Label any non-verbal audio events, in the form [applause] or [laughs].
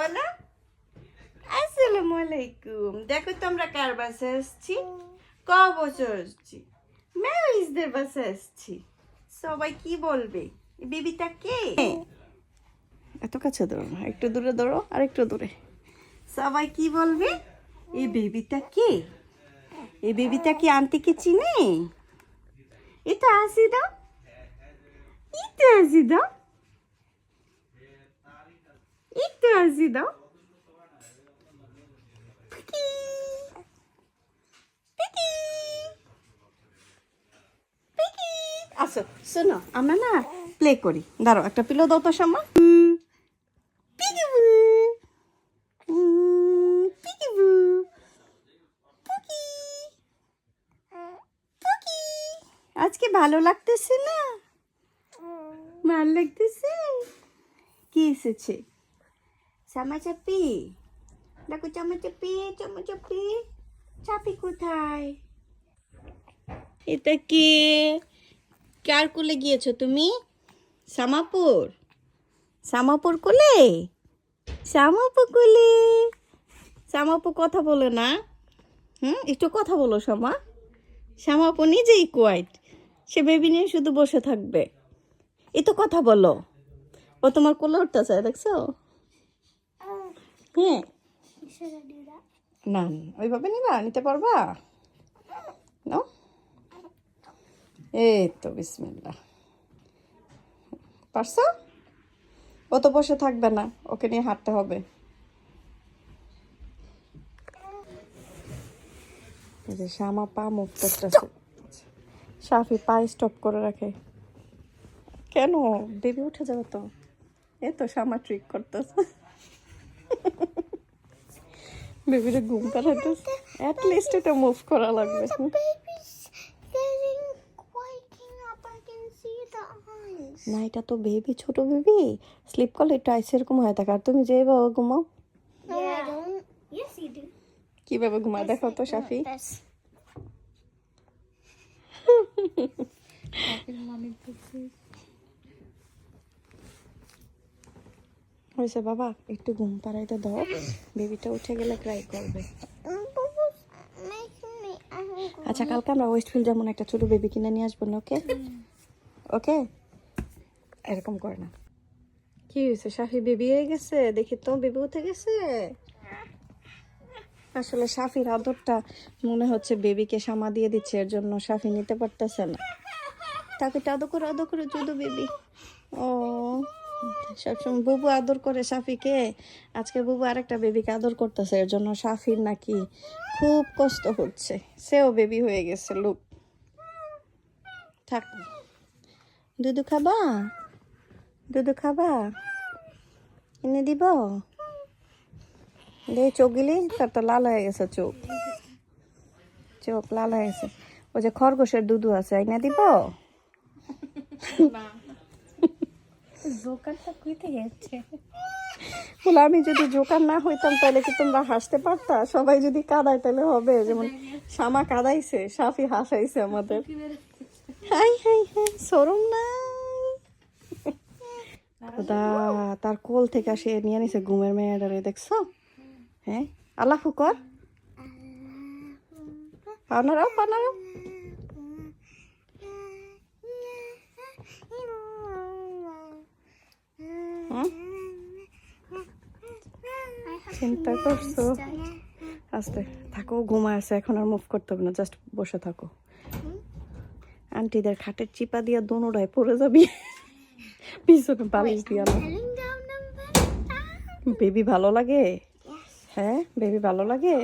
বলো। আসসালামু আলাইকুম। দেখো তো আমরা কার বাসায় আসছি? ক বছর আসছি? ম্যারিজদের বাসায় আসছি। সবাই কি বলবে? এই কে? এত কাছে ধরো না একটু দূরে ধরো আর একটু দূরে। সবাই কি বলবে? এই বেবিটা কে? এই বেবিটা কি আন্টিকে চিনে? এটা আসি দাও এটা আসি দাও দাও পিকি পিকি পিকি আসো শোনো আমরা না প্লে করি। দাঁড়াও একটা পিলো দাও তো সামা আজকে ভালো লাগতেছে না? ভালো লাগতেছে? কি এসেছে? চামাচাপি দেখো চামাচাপি চামাচাপি চাপি কোথায় এটা কি কার কোলে গিয়েছো তুমি সামাপুর সামাপুর কোলে সামাপু কোলে সামাপু কথা বলে না হুম একটু কথা বলো সামা শ্যামাপু নিজেই কোয়াইট সে বেবি নিয়ে শুধু বসে থাকবে এ তো কথা বলো ও তোমার কোলে উঠতে চায় দেখছ না না, ওইভাবে নিবা নিতে পারবা? নাও এই তো ও তো বসে থাকবে না ওকে নিয়ে হাঁটতে হবে। যে শ্যামা পা মুখ করতেছে। সাফি পায়ে স্টপ করে রাখে। কেন? বেবি উঠে যাবে তো। এ তো শ্যামা ট্রিক করতেছে। বেবিরে ঘুম পাড়াইতেছে অ্যাট লিস্ট এটা মুভ করা লাগবে. না এটা তো বেবি ছোট বেবি স্লিপ করলে একটু আইসে এরকম হয়ে থাকে। আর তুমি ঘুমাও। I don't. Yes, কীভাবে ঘুমায় দেখাও তো সাফি। This. [laughs] হয়েছে বাবা, একটু ঘুম পাড়াইতে দাও। বেবিটা উঠে গেলে ক্রাই করবে. আচ্ছা কালকে আমরা ওয়েস্টফিল্ড যেমন একটা ছোট বেবি কিনে নিয়ে আসব না ওকে ওকে এরকম করে না। কি হয়েছে সাফি বেবি হয়ে গেছে? দেখি তো বেবি উঠে গেছে? আসলে সাফির আদরটা মনে হচ্ছে বেবিকে সামা দিয়ে দিচ্ছে, এর জন্য সাফি নিতে পারতেছে না। তাকে আদর করে আদর করে যদু বেবি ও। সবসময় বুবু আদর করে সাফিকে। আজকে বুবু আরেকটা বেবিকে আদর করতেছে, এর জন্য সাফির নাকি খুব কষ্ট হচ্ছে। সেও বেবি হয়ে গেছে, লুক। থাক। দুধু খাবা? দুধু খাবা? এনে দিব? দে চোখ গিলি তার তো লাল হয়ে গেছে চোখ। চোখ লাল হয়ে গেছে। ওই যে খরগোশের দুধু আছে, এনে দিব? জোকারটা বলে, আমি যদি জোকার না হইতাম, তাহলে কি তোমরা হাসতে পারতা? সবাই যদি কাদায়, তাহলে হবে। যেমন শামা কাদাইছে সাফি হাসাইছে আমাদের। হাই হাই হাই সরম নাই। খোদা, তার কোল থেকে সে নিয়ে নিছে ঘুমের মেয়েটারে, দেখছ? হ্যাঁ আল্লাহ ফুকর পাওনারাও পাওনারাও হুম চিন্তা করছ? আস্তে থাকো ঘুমায় আছে এখন আর মুভ করতে হবে না জাস্ট বসে থাকো। আন্টিদের খাটের চিপা দিয়া দোনোটায় পড়ে যাবি। পিছনে বালিশ দিয়া না. বেবি ভালো লাগে? হ্যাঁ বেবি ভালো লাগে?